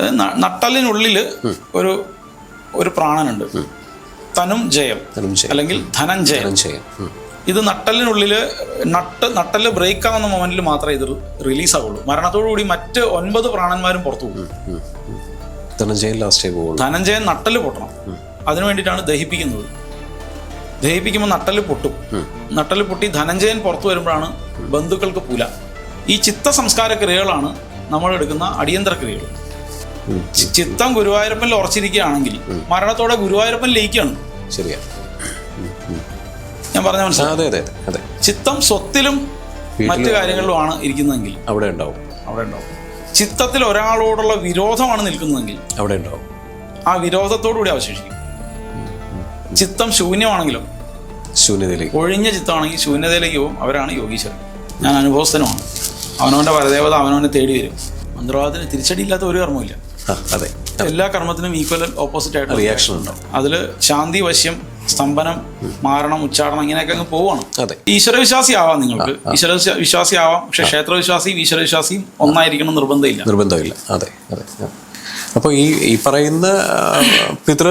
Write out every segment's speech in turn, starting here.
നട്ടലിനുള്ളിൽ ഒരു ഒരു പ്രാണനുണ്ട്. തനും ജയം. അല്ലെങ്കിൽ ധനഞ്ജയം. ഇത് നട്ടലിനുള്ളിൽ നട്ട് നട്ടൽ ബ്രേക്ക് ആവുന്ന മൊമെന്റിൽ മാത്രമേ ഇത് റിലീസ് ആവുള്ളൂ മരണത്തോടു കൂടി മറ്റ് ഒൻപത് പ്രാണന്മാരും പുറത്തു പോകും. ഉം. ഉം. ധനഞ്ജയം ലാസ്റ്റേ ധനഞ്ജയൻ നട്ടൽ പൊട്ടണം. അതിനു വേണ്ടിയിട്ടാണ് ദഹിപ്പിക്കുന്നത്. ദഹിപ്പിക്കുമ്പോൾ നട്ടൽ പൊട്ടും. നട്ടൽ പൊട്ടി ധനഞ്ജയൻ പുറത്തു വരുമ്പോഴാണ് ബന്ധുക്കൾക്ക് പൂല. ഈ ചിത്ത സംസ്കാര ക്രിയകളാണ് നമ്മൾ എടുക്കുന്ന അടിയന്തര ക്രിയകൾ ചിത്തം ഗുരുവായൂരപ്പനിൽ ഉറച്ചിരിക്കുകയാണെങ്കിൽ മരണത്തോടെ ഗുരുവായൂരപ്പൻ ലയിക്കുകയാണ്. ശരിയാ. ഞാൻ പറഞ്ഞ മനസ്സിലായി? അതെ അതെ അതെ ചിത്തം സ്വത്തിലും മറ്റു കാര്യങ്ങളിലുമാണ് ഇരിക്കുന്നതെങ്കിൽ അവിടെ ഉണ്ടാവും. അവിടെ ഉണ്ടാവും. ചിത്തത്തിൽ ഒരാളോടുള്ള വിരോധമാണ് നിൽക്കുന്നതെങ്കിൽ അവിടെ ഉണ്ടാവും. ആ വിരോധത്തോടു കൂടി അവശേഷിക്കും ചിത്തം ശൂന്യമാണെങ്കിലും ശൂന്യതയിലേക്ക് ഒഴിഞ്ഞ ചിത്തമാണെങ്കിൽ ശൂന്യതയിലേക്ക് പോകും. അവരാണ് യോഗീശ്വരൻ. ഞാൻ അനുഭവസ്ഥനുമാണ്. അവനവന്റെ പരദേവത അവനവനെ തേടി വരും. മന്ത്രവാദത്തിന് തിരിച്ചടിയില്ലാത്ത ഒരു കർമ്മമില്ല അതെ. എല്ലാ കർമ്മത്തിനും ഈക്വൽ ഓപ്പോസിറ്റ് ആയിട്ട് റിയാക്ഷൻ ഉണ്ടാവും. അതിൽ ശാന്തി വശ്യം സ്തംഭനം മാരണം ഉച്ചാരണം ഇങ്ങനെയൊക്കെ അങ്ങ് പോവാണ്. അതെ. ഈശ്വരവിശ്വാസി ആവാം നിങ്ങൾക്ക്. ഈശ്വര വിശ്വാസി ആവാം പക്ഷെ ക്ഷേത്രവിശ്വാസിയും ഈശ്വരവിശ്വാസിയും ഒന്നായിരിക്കണം നിർബന്ധമില്ല. നിർബന്ധമില്ല. അതെ അതെ അപ്പോൾ ഈ ഈ പറയുന്ന പിതൃ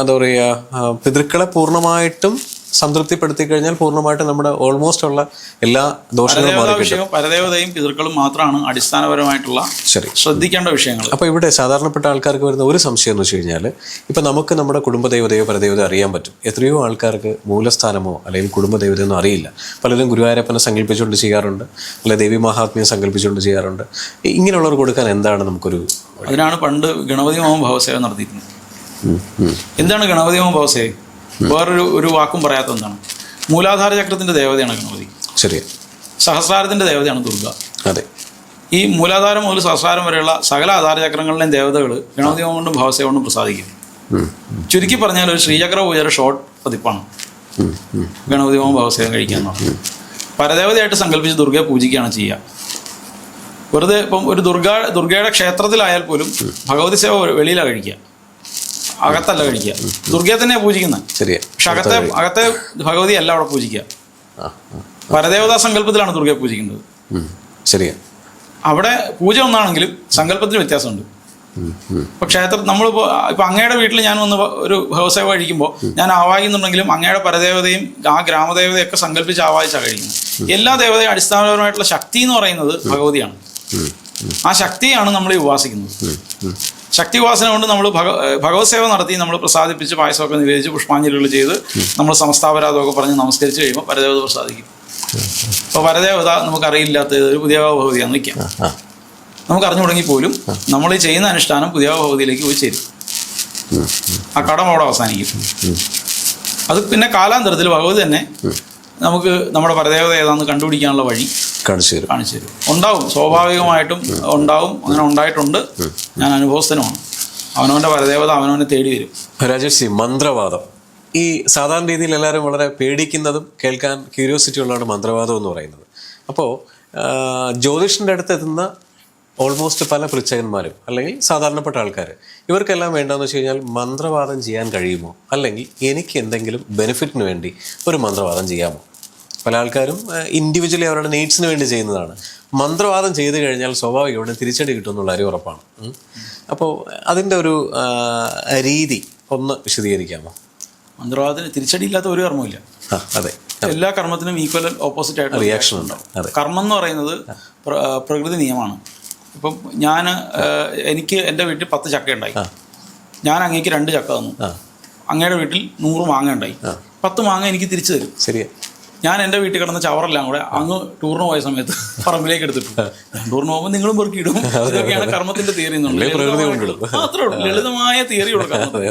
എന്താ പറയുക പിതൃക്കളെ പൂർണമായിട്ടും സംതൃപ്തിപ്പെടുത്തി കഴിഞ്ഞാൽ പൂർണമായിട്ട് നമ്മുടെ ഓൾമോസ്റ്റ് ഉള്ള എല്ലാ ദോഷങ്ങളും മാറിക്കിട്ടും മാറി പരദേവതയും പിതൃക്കളും മാത്രമാണ് അടിസ്ഥാനപരമായിട്ടുള്ള ശരി. ശ്രദ്ധിക്കേണ്ട വിഷയങ്ങൾ. അപ്പോൾ ഇവിടെ സാധാരണപ്പെട്ട ആൾക്കാർക്ക് വരുന്ന ഒരു സംശയം എന്ന് വെച്ച് കഴിഞ്ഞാൽ ഇപ്പം നമുക്ക് നമ്മുടെ കുടുംബദേവതയോ പരദേവതയോ അറിയാൻ പറ്റും. എത്രയോ ആൾക്കാർക്ക് മൂലസ്ഥാനമോ അല്ലെങ്കിൽ കുടുംബദേവതയൊന്നും അറിയില്ല. പലരും ഗുരുവായൂരപ്പനെ സങ്കല്പിച്ചുകൊണ്ട് ചെയ്യാറുണ്ട്. അല്ലെങ്കിൽ ദേവി മഹാത്മ്യം സങ്കല്പിച്ചുകൊണ്ട് ചെയ്യാറുണ്ട്. ഇങ്ങനെയുള്ളവർ കൊടുക്കാൻ എന്താണ് നമുക്കൊരു അതിനാണ് പണ്ട് ഗണപതി മോഹൻ ഭവസേവ നടത്തിയിരുന്നത്. എന്താണ് ഗണപതി മോഹൻ ഭവസേവ വേറൊരു ഒരു വാക്കും പറയാത്ത എന്താണ് മൂലാധാര ചക്രത്തിന്റെ ദേവതയാണ് ഗണപതി. ശരി സഹസ്രാരത്തിന്റെ ദേവതയാണ് ദുർഗ. അതെ. ഈ മൂലാധാരം മുതൽ സഹസ്രാരം വരെയുള്ള സകല ആധാര ചക്രങ്ങളിലെയും ദേവതകൾ ഗണപതി കൊണ്ടും ഭാവസേവണ്ടും കൊണ്ടും പ്രസാദിക്കും. ചുരുക്കി പറഞ്ഞാൽ ഒരു ശ്രീചക്ര പൂജയുടെ ഷോർട്ട് പതിപ്പാണ്. ഗണപതി ഹോമം ഭവസേവം കഴിക്കുക എന്നുള്ളത് പരദേവതയായിട്ട് സങ്കല്പിച്ച് ദുർഗയെ പൂജിക്കുകയാണ് ചെയ്യുക. വെറുതെ ഇപ്പം ഒരു ദുർഗ ദുർഗയുടെ ക്ഷേത്രത്തിലായാൽ പോലും ഭഗവതി സേവ വെളിയിലാണ് കഴിക്കുക. അകത്തല്ല കഴിക്കുക. ദുർഗയെ തന്നെ പൂജിക്കുന്നത് ശരിയാ. പക്ഷെ അകത്തെ അകത്തെ ഭഗവതി അല്ല അവിടെ പൂജിക്കുക. പരദേവതാ സങ്കല്പത്തിലാണ് ദുർഗയെ പൂജിക്കുന്നത്. ശരിയാ. അവിടെ പൂജ ഒന്നാണെങ്കിലും സങ്കല്പത്തിന് വ്യത്യാസമുണ്ട്. ഇപ്പൊ ക്ഷേത്രം നമ്മളിപ്പോ ഇപ്പൊ അങ്ങയുടെ വീട്ടിൽ ഞാൻ വന്ന് ഒരു ഭവസേവ കഴിക്കുമ്പോൾ ഞാൻ ആവാഹിക്കുന്നുണ്ടെങ്കിലും അങ്ങയുടെ പരദേവതയും ആ ഗ്രാമദേവതയും ഒക്കെ സങ്കല്പിച്ച് ആവാഹിച്ചാണ് കഴിക്കുന്നത്. എല്ലാ ദേവതയും അടിസ്ഥാനപരമായിട്ടുള്ള ശക്തി എന്ന് പറയുന്നത് ഭഗവതിയാണ്. ആ ശക്തിയാണ് നമ്മൾ ഉപാസിക്കുന്നത് ഉം, ഉം. ശക്തി ഉപാസന കൊണ്ട് നമ്മൾ ഭഗ ഭഗവത് സേവ നടത്തി നമ്മൾ പ്രസാദിപ്പിച്ച് പായസമൊക്കെ നിവേദിച്ച് പുഷ്പാഞ്ജലികൾ ചെയ്ത് നമ്മൾ സമസ്താപരാധമൊക്കെ പറഞ്ഞ് നമസ്കരിച്ച് കഴിയുമ്പോൾ പരദേവത പ്രസാദിക്കും. അപ്പോൾ പരദേവത നമുക്കറിയില്ലാത്ത ഒരു പുതിയ ഭഗവതിയാന്ന് നിൽക്കാം നമുക്ക് അറിഞ്ഞു തുടങ്ങി പോലും നമ്മൾ ചെയ്യുന്ന അനുഷ്ഠാനം പുതിയ ഭഗവതിയിലേക്ക് പോയി ചേരും. ആ കടം അവിടെ അവസാനിക്കും. അത് പിന്നെ കാലാന്തരത്തിൽ ഭഗവതി തന്നെ നമുക്ക് നമ്മുടെ പരദേവത ഏതാണെന്ന് കണ്ടുപിടിക്കാനുള്ള വഴി കാണിച്ചു തരും. കാണിച്ചു തരും. ഉണ്ടാവും സ്വാഭാവികമായിട്ടും ഉണ്ടാവും. അങ്ങനെ ഉണ്ടായിട്ടുണ്ട്. ഞാൻ അനുഭവസ്ഥനുമാണ്. അവനവന്റെ പരദേവത അവനവനെ തേടി വരും. രാജേഷ് മന്ത്രവാദം. ഈ സാധാരണ രീതിയിൽ എല്ലാവരും വളരെ പേടിക്കുന്നതും കേൾക്കാൻ ക്യൂരിയോസിറ്റി ഉള്ളതാണ് മന്ത്രവാദം എന്ന് പറയുന്നത്. അപ്പോൾ ജ്യോതിഷന്റെ അടുത്ത് എത്തുന്ന ഓൾമോസ്റ്റ് പല പൃച്ഛകന്മാരും അല്ലെങ്കിൽ സാധാരണപ്പെട്ട ആൾക്കാർ ഇവർക്കെല്ലാം വേണ്ടതെന്ന് വെച്ച് കഴിഞ്ഞാൽ മന്ത്രവാദം ചെയ്യാൻ കഴിയുമോ? അല്ലെങ്കിൽ എനിക്ക് എന്തെങ്കിലും ബെനിഫിറ്റിന് വേണ്ടി ഒരു മന്ത്രവാദം ചെയ്യാമോ? പല ആൾക്കാരും ഇൻഡിവിജ്വലി അവരുടെ നീഡ്സിന് വേണ്ടി ചെയ്യുന്നതാണ്. മന്ത്രവാദം ചെയ്തു കഴിഞ്ഞാൽ സ്വാഭാവികമായിട്ടും തിരിച്ചടി കിട്ടും എന്നുള്ള കാര്യം ഉറപ്പാണ്. അപ്പോൾ അതിന്റെ ഒരു രീതി ഒന്ന് വിശദീകരിക്കാമോ? മന്ത്രവാദത്തിന് തിരിച്ചടിയില്ലാത്ത ഒരു കർമ്മമില്ല അതെ. എല്ലാ കർമ്മത്തിനും ഈക്വൽ ഓപ്പോസിറ്റ് ആയിട്ട് റിയാക്ഷൻ ഉണ്ടാവും കർമ്മം എന്ന് പറയുന്നത് പ്രകൃതി നിയമമാണ്. ഇപ്പം ഞാൻ എനിക്ക് എന്റെ വീട്ടിൽ പത്ത് ചക്ക ഉണ്ടായി ഞാൻ അങ്ങേക്ക് രണ്ട് ചക്ക തന്നു. അങ്ങയുടെ വീട്ടിൽ നൂറ് മാങ്ങ ഉണ്ടായി പത്ത് മാങ്ങ എനിക്ക് തിരിച്ചു തരും. ശരിയാ. ഞാൻ എന്റെ വീട്ടിൽ കിടന്ന ചവറെല്ലാം കൂടെ അങ്ങ് ടൂറിന് പോയ സമയത്ത് പറമ്പിലേക്ക് എടുത്തിട്ടു. ടൂറിന് പോകുമ്പോൾ നിങ്ങളും പെറുക്കിയിടും ഇതൊക്കെയാണ് കർമ്മത്തിന്റെ തിയറി ഉള്ളൂ. ലളിതമായ തിയറി അതെ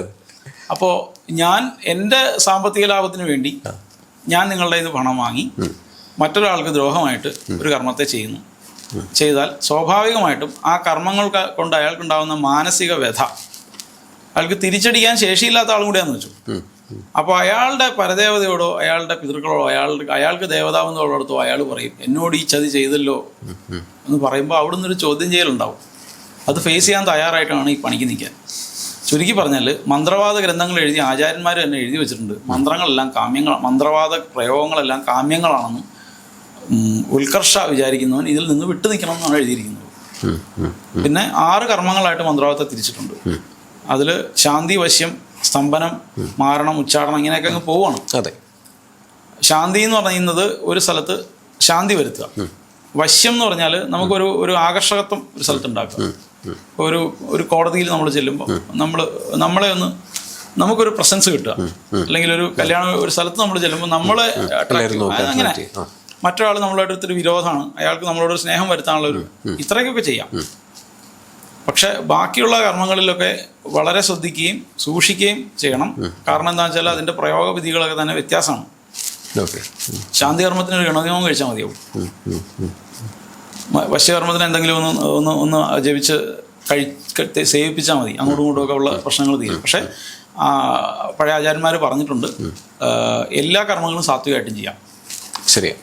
അപ്പോൾ ഞാൻ എന്റെ സാമ്പത്തിക ലാഭത്തിന് വേണ്ടി ഞാൻ നിങ്ങളുടെ ഇത് പണം വാങ്ങി മറ്റൊരാൾക്ക് ദ്രോഹമായിട്ട് ഒരു കർമ്മത്തെ ചെയ്യുന്നു. ചെയ്താൽ സ്വാഭാവികമായിട്ടും ആ കർമ്മങ്ങൾ കൊണ്ട് അയാൾക്കുണ്ടാകുന്ന മാനസിക വ്യഥ അയാൾക്ക് തിരിച്ചടിക്കാൻ ശേഷിയില്ലാത്ത ആളും കൂടിയാന്ന് വെച്ചു. അപ്പോൾ അയാളുടെ പരദേവതയോടോ അയാളുടെ പിതൃക്കളോടോ അയാളുടെ അയാൾക്ക് ദേവതാവെന്നോടത്തോ അയാൾ പറയും എന്നോട് ഈ ചതി ചെയ്തല്ലോ? എന്ന് പറയുമ്പോൾ അവിടെ നിന്നൊരു ചോദ്യം ചെയ്യലുണ്ടാവും. അത് ഫേസ് ചെയ്യാൻ തയ്യാറായിട്ടാണ് ഈ പണിക്ക് നിൽക്കാൻ. ചുരുക്കി പറഞ്ഞാൽ മന്ത്രവാദ ഗ്രന്ഥങ്ങൾ എഴുതി ആചാര്യന്മാർ തന്നെ എഴുതി വെച്ചിട്ടുണ്ട്. മന്ത്രങ്ങളെല്ലാം കാമ്യങ്ങൾ മന്ത്രവാദ പ്രയോഗങ്ങളെല്ലാം കാമ്യങ്ങളാണെന്നും ഉത്കർഷ വിചാരിക്കുന്നവൻ ഇതിൽ നിന്ന് വിട്ടു നിൽക്കണം എന്നാണ് എഴുതിയിരിക്കുന്നത്. പിന്നെ ആറ് കർമ്മങ്ങളായിട്ട് മന്ത്രവാദത്തെ തിരിച്ചിട്ടുണ്ട്. അതിൽ ശാന്തി വശ്യം സ്തംഭനം മാരണം ഉച്ചാരണം ഇങ്ങനെയൊക്കെ അങ്ങ് പോവാണ്. അതെ. ശാന്തി എന്ന് പറയുന്നത് ഒരു സ്ഥലത്ത് ശാന്തി വരുത്തുക. വശ്യം എന്ന് പറഞ്ഞാൽ നമുക്കൊരു ഒരു ആകർഷകത്വം ഒരു സ്ഥലത്ത് ഉണ്ടാക്കുക. ഒരു ഒരു കോടതിയിൽ നമ്മൾ ചെല്ലുമ്പോൾ നമ്മൾ നമ്മളെ ഒന്ന് നമുക്കൊരു പ്രസൻസ് കിട്ടുക. അല്ലെങ്കിൽ ഒരു കല്യാണ ഒരു സ്ഥലത്ത് നമ്മൾ ചെല്ലുമ്പോൾ നമ്മളെ അങ്ങനെ. മറ്റൊരാൾ നമ്മളായിട്ട് ഒത്തിരി വിരോധമാണ്. അയാൾക്ക് നമ്മളോട് ഒരു സ്നേഹം വരുത്താനുള്ള ഒരു ഇത്രയൊക്കെ ചെയ്യാം. പക്ഷെ ബാക്കിയുള്ള കർമ്മങ്ങളിലൊക്കെ വളരെ ശ്രദ്ധിക്കുകയും സൂക്ഷിക്കുകയും ചെയ്യണം. കാരണം എന്താണെന്ന് വെച്ചാൽ അതിന്റെ പ്രയോഗ വിധികളൊക്കെ തന്നെ വ്യത്യാസമാണ്. ശാന്തി കർമ്മത്തിന് ഒരു ഗണനിയമം കഴിച്ചാൽ മതിയാവും. വശ്യകർമ്മത്തിന് എന്തെങ്കിലും ഒന്ന് ഒന്ന് ഒന്ന് ജപിച്ച് കഴി സേവിപ്പിച്ചാൽ മതി. അങ്ങോട്ടും ഇങ്ങോട്ടും ഒക്കെ ഉള്ള പ്രശ്നങ്ങൾ തീരും. പക്ഷേ പഴയ ആചാര്യന്മാർ പറഞ്ഞിട്ടുണ്ട്. എല്ലാ കർമ്മങ്ങളും സാത്വികമായിട്ടും ചെയ്യാം. ശരിയാ.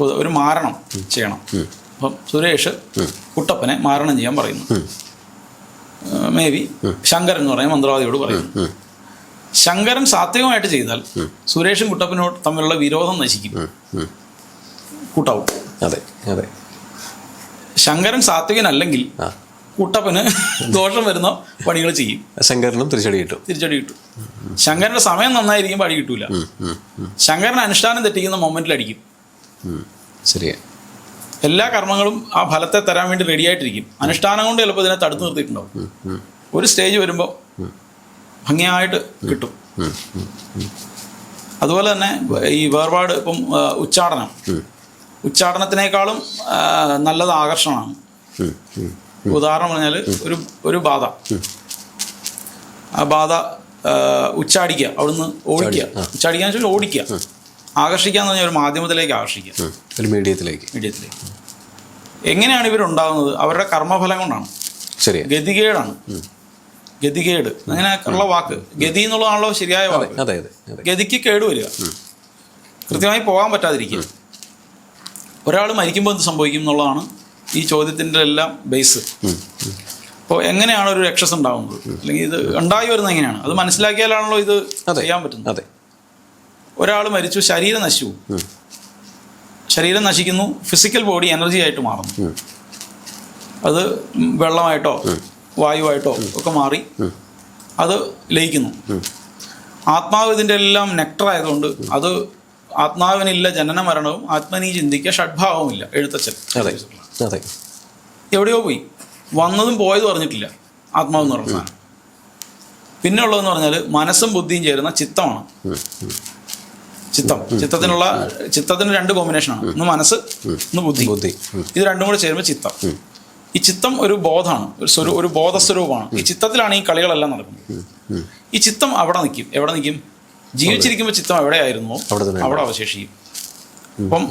ഒരു മാരണം ചെയ്യണം. അപ്പം സുരേഷ് കുട്ടപ്പനെ മാരണം ചെയ്യാൻ പറയുന്നു. മേ ബി ശങ്കരൻ എന്ന് പറയുന്ന മന്ത്രവാദിയോട് പറയുന്നു. ശങ്കരൻ സാത്വികമായിട്ട് ചെയ്താൽ സുരേഷും കുട്ടപ്പനോട് തമ്മിലുള്ള വിരോധം നശിക്കും. കൂട്ടാവും. അതെ അതെ. ശങ്കരൻ സാത്വികനല്ലെങ്കിൽ കുട്ടപ്പന് ദോഷം വരുന്ന പണികൾ ചെയ്യും. ശങ്കരനും തിരിച്ചടി കിട്ടും. തിരിച്ചടി കിട്ടും. ശങ്കരന്റെ സമയം നന്നായിരിക്കും പണി കിട്ടൂല. ശങ്കരൻ അനുഷ്ഠാനം തെറ്റിക്കുന്ന മൊമെന്റിൽ അടിക്കും ശരിയാണ് ശരിയാ. എല്ലാ കർമ്മങ്ങളും ആ ഫലത്തെ തരാൻ വേണ്ടി റെഡിയായിട്ടിരിക്കും അനുഷ്ഠാനം കൊണ്ട് ചിലപ്പോൾ ഇതിനെ തടുത്തു നിർത്തിയിട്ടുണ്ടാവും. ഒരു സ്റ്റേജ് വരുമ്പോൾ ഭംഗിയായിട്ട് കിട്ടും. അതുപോലെ തന്നെ ഈ വേർപാട് ഇപ്പം ഉച്ചാടനം. ഉച്ചാടനത്തിനേക്കാളും നല്ലത് ആകർഷണമാണ്. ഉദാഹരണം പറഞ്ഞാൽ ഒരു ഒരു ബാധ. ആ ബാധ ഉച്ചാടിക്കുക അവിടുന്ന് ഓടിക്കുക. ഉച്ചാടിക്കുക എന്ന് വെച്ചാൽ ഓടിക്കുക. ആകർഷിക്കുക എന്ന് പറഞ്ഞാൽ ഒരു മാധ്യമത്തിലേക്ക് ആകർഷിക്കുക ഒരു മീഡിയത്തിലേക്ക്. മീഡിയത്തിലേക്ക്. എങ്ങനെയാണ് ഇവരുണ്ടാകുന്നത്? അവരുടെ കർമ്മഫലം കൊണ്ടാണ്. ശരി ഗതികേടാണ്. ഗതികേട്. അങ്ങനെ ഉള്ള വാക്ക്. ഗതി എന്നുള്ളതാണല്ലോ ശരിയായ വാക്ക്. ഗതിക്ക് കേട് വരിക. കൃത്യമായി പോകാൻ പറ്റാതിരിക്കുക. ഒരാൾ മരിക്കുമ്പോൾ എന്ത് സംഭവിക്കും എന്നുള്ളതാണ് ഈ ചോദ്യത്തിന്റെ എല്ലാം ബേസ്. അപ്പോൾ എങ്ങനെയാണ് ഒരു രക്ഷസ് ഉണ്ടാകുന്നത്? അല്ലെങ്കിൽ ഇത് ഉണ്ടായി വരുന്നത് എങ്ങനെയാണ്? അത് മനസ്സിലാക്കിയാലാണല്ലോ ഇത്. ചെയ്യാൻ പറ്റുന്നത്. അതെ. ഒരാൾ മരിച്ചു ശരീരം നശിച്ചു. ശരീരം നശിക്കുന്നു ഫിസിക്കൽ ബോഡി എനർജി ആയിട്ട് മാറുന്നു. അത് വെള്ളമായിട്ടോ വായുവായിട്ടോ ഒക്കെ മാറി അത് ലയിക്കുന്നു. ആത്മാവ് ഇതിന്റെ എല്ലാം നെക്ടർ ആയതുകൊണ്ട് അത് ആത്മാവിനില്ല ജനന മരണവും ആത്മനീ ചിന്തിക്കുക ഷഡ്ഭാവവുമില്ല എഴുത്തച്ഛൻ. എവിടെയോ പോയി. വന്നതും പോയതും അറിഞ്ഞിട്ടില്ല. ആത്മാവ് എന്ന് പറഞ്ഞ സാധനം പിന്നെ ഉള്ളതെന്ന് പറഞ്ഞാൽ മനസ്സും ബുദ്ധിയും ചേരുന്ന ചിത്തമാണ്. ചിത്തം. ചിത്തത്തിനുള്ള ചിത്തത്തിന് രണ്ട് കോമ്പിനേഷനാണ് ഒന്ന് മനസ്സ് ഒന്ന് ബുദ്ധി. ബുദ്ധി. ഇത് രണ്ടും കൂടെ ചേരുമ്പോൾ ചിത്തം. ഈ ചിത്തം ഒരു ബോധമാണ്. ഒരു സ്വരൂ ഒരു ബോധസ്വരൂപമാണ്. ഈ ചിത്തത്തിലാണ് ഈ കളികളെല്ലാം നടക്കുന്നത്. ഈ ചിത്തം അവിടെ നിൽക്കും. എവിടെ നിൽക്കും? ജീവിച്ചിരിക്കുമ്പോൾ ചിത്തം എവിടെയായിരുന്നോ അവിടെ അവിടെ അവശേഷിക്കും. അപ്പം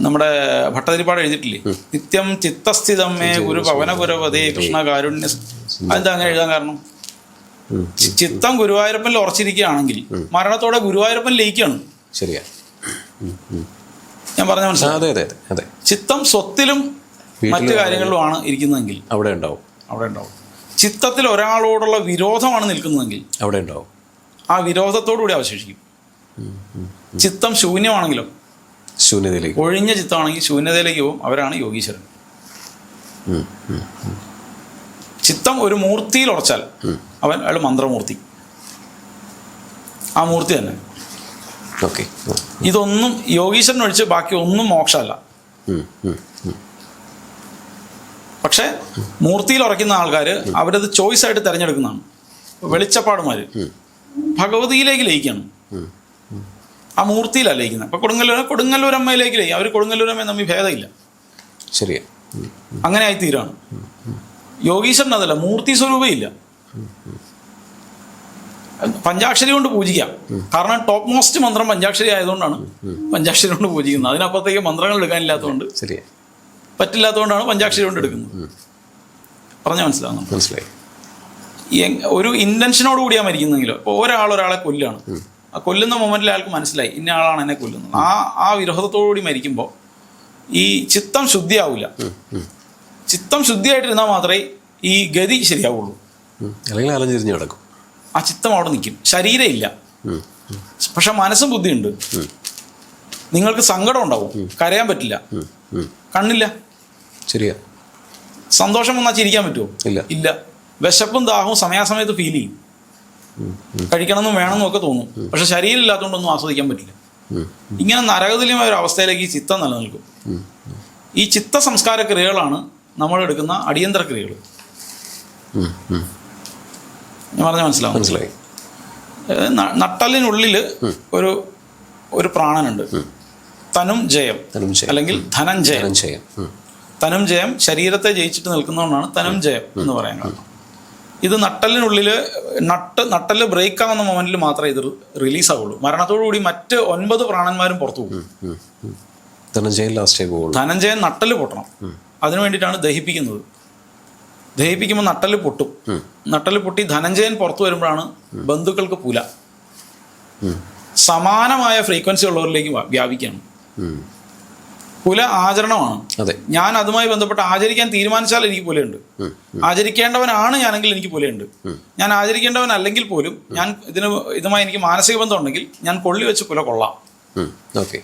നമ്മുടെ ഭട്ടതിരിപ്പാട് എഴുതിയിട്ടില്ലേ? നിത്യം ചിത്തസ്ഥിതമേ ഒരു പവനപുരവതേ കൃഷ്ണ കാരുണ്യ അതെന്താ അങ്ങനെ എഴുതാൻ കാരണം? ചിത്തം ഗുരുവായൂരപ്പനിൽ ഉറച്ചിരിക്കുകയാണെങ്കിൽ മരണത്തോടെ ഗുരുവായൂരപ്പൻ ലയിക്കുകയാണ്. ശരിയാ. ഞാൻ പറഞ്ഞ മനസ്സിലായി? അതെ അതെ അതെ ചിത്തം സ്വത്തിലും മറ്റു കാര്യങ്ങളിലുമാണ് ഇരിക്കുന്നതെങ്കിൽ. അവിടെ ഉണ്ടാവും. അവിടെ ഉണ്ടാവും. ചിത്തത്തിൽ ഒരാളോടുള്ള വിരോധമാണ് നിൽക്കുന്നതെങ്കിൽ അവിടെ ഉണ്ടാവും. ആ വിരോധത്തോടു കൂടി അവശേഷിക്കും. ചിത്തം ശൂന്യമാണെങ്കിലോ ശൂന്യതയിലേക്ക്. ഒഴിഞ്ഞ ചിത്തമാണെങ്കിൽ ശൂന്യതയിലേക്ക് പോകും. അവരാണ് യോഗീശ്വരൻ. ചിത്തം ഒരു മൂർത്തിയിൽ ഉറച്ചാൽ അവൻ അയാൾ മന്ത്രമൂർത്തി. ആ മൂർത്തി തന്നെ. ഓക്കെ. ഇതൊന്നും യോഗീശ്വരൻ ഒഴിച്ച് ബാക്കി ഒന്നും മോക്ഷമല്ല. പക്ഷേ മൂർത്തിയിൽ ഉറയ്ക്കുന്ന ആൾക്കാർ അവരത് ചോയ്സ് ആയിട്ട് തിരഞ്ഞെടുക്കുന്നതാണ്. വെളിച്ചപ്പാടുമാർ ഭഗവതിയിലേക്ക് ലയിക്കണം. ആ മൂർത്തിയിലാണ് ലയിക്കുന്നത്. അപ്പൊ കൊടുങ്ങല്ലൂർ കൊടുങ്ങല്ലൂരമ്മയിലേക്ക് ലയിക്കും. അവർ കൊടുങ്ങല്ലൂരമ്മ തമ്മിൽ ഭേദമില്ല. ശരിയാ. അങ്ങനെ ആയി തീരാണ് യോഗീശ്വരൻ അതല്ല മൂർത്തി സ്വരൂപം ഇല്ല പഞ്ചാക്ഷരി കൊണ്ട് പൂജിക്കാം. കാരണം ടോപ്പ് മോസ്റ്റ് മന്ത്രം പഞ്ചാക്ഷരി ആയതുകൊണ്ടാണ് പഞ്ചാക്ഷരി കൊണ്ട് പൂജിക്കുന്നത്. അതിനപ്പുറത്തേക്ക് മന്ത്രങ്ങൾ എടുക്കാനില്ലാത്തതുകൊണ്ട് പറ്റില്ലാത്തതുകൊണ്ടാണ് പഞ്ചാക്ഷരി കൊണ്ട് എടുക്കുന്നത്. പറഞ്ഞാൽ മനസ്സിലാവുന്നു? മനസ്സിലായി. ഒരു ഇന്റൻഷനോട് കൂടിയാ മരിക്കുന്നെങ്കിലോ ഇപ്പോൾ ഒരാൾ ഒരാളെ കൊല്ലാണ്. ആ കൊല്ലുന്ന മൊമെന്റിൽ അയാൾക്ക് മനസ്സിലായി ഇന്ന ആളാണ് എന്നെ കൊല്ലുന്നത്. ആ ആ വിരോധത്തോടു കൂടി മരിക്കുമ്പോൾ ഈ ചിത്തം ശുദ്ധിയാവില്ല ചിത്തം ശുദ്ധിയായിട്ടിരുന്നാൽ മാത്രമേ ഈ ഗതി ശരിയാവുള്ളൂ. അല്ലെങ്കിൽ അലഞ്ഞിരിഞ്ഞ് കിടക്കും. ആ ചിത്തം അവിടെ നിൽക്കും ശരീരം ഇല്ല പക്ഷെ മനസ്സും ബുദ്ധിയുണ്ട്. നിങ്ങൾക്ക് സങ്കടം ഉണ്ടാവും. കരയാൻ പറ്റില്ല. കണ്ണില്ല. ശരിയാ. സന്തോഷം വന്നാൽ ചിരിക്കാൻ പറ്റുമോ ഇല്ല. ഇല്ല. വിശപ്പും ദാഹവും സമയാസമയത്ത് ഫീൽ ചെയ്യും. കഴിക്കണമെന്നും വേണമെന്നും ഒക്കെ തോന്നും. പക്ഷെ ശരീരം ഇല്ലാത്തതുകൊണ്ടൊന്നും ആസ്വദിക്കാൻ പറ്റില്ല. ഇങ്ങനെ നരകതുല്യമായ ഒരു അവസ്ഥയിലേക്ക് ഈ ചിത്തം നിലനിൽക്കും. ഈ ചിത്ത സംസ്കാര ക്രിയകളാണ് നമ്മൾ എടുക്കുന്ന അടിയന്തര ക്രിയകൾ. ഞാൻ പറഞ്ഞ മനസ്സിലാവും. മനസ്സിലായി. നട്ടലിനുള്ളിൽ ഒരു ഒരു പ്രാണനുണ്ട്. തനും ജയം. അല്ലെങ്കിൽ ധനഞ്ജയം. തനും ജയം ശരീരത്തെ ജയിച്ചിട്ട് നിൽക്കുന്നതുകൊണ്ടാണ് തനും ജയം എന്ന് പറയാൻ കാരണം ഇത് നട്ടലിനുള്ളിൽ നട്ട് നട്ടൽ ബ്രേക്ക് ആവുന്ന മൊമെന്റിൽ മാത്രമേ ഇത് റിലീസ് ആവുള്ളൂ മരണത്തോടു കൂടി മറ്റ് ഒൻപത് പ്രാണന്മാരും പുറത്തു പോകും. ധനഞ്ജയൻ ലാസ്റ്റേ പോകും ധനഞ്ജയൻ നട്ടൽ പൊട്ടണം. അതിനു വേണ്ടിയിട്ടാണ് ദഹിപ്പിക്കുന്നത്. ദഹിപ്പിക്കുമ്പോൾ നട്ടൽ പൊട്ടും. നട്ടൽ പൊട്ടി ധനഞ്ജയൻ പുറത്തു വരുമ്പോഴാണ് ബന്ധുക്കൾക്ക് പുല. സമാനമായ ഫ്രീക്വൻസി ഉള്ളവരിലേക്ക് വ്യാ- വ്യാപിക്കുകയാണ് പുല ആചരണമാണ്. അതെ. ഞാൻ അതുമായി ബന്ധപ്പെട്ട് ആചരിക്കാൻ തീരുമാനിച്ചാൽ എനിക്ക് പുലയുണ്ട്. ആചരിക്കേണ്ടവനാണ് ഞാനെങ്കിൽ എനിക്ക് പുലയുണ്ട്. ഞാൻ ആചരിക്കേണ്ടവൻ അല്ലെങ്കിൽ പോലും ഞാൻ ഇതിന് ഇതുമായി എനിക്ക് മാനസിക ബന്ധം ഉണ്ടെങ്കിൽ ഞാൻ കൊള്ളി വെച്ച് പുല കൊള്ളാം. ഓക്കെ.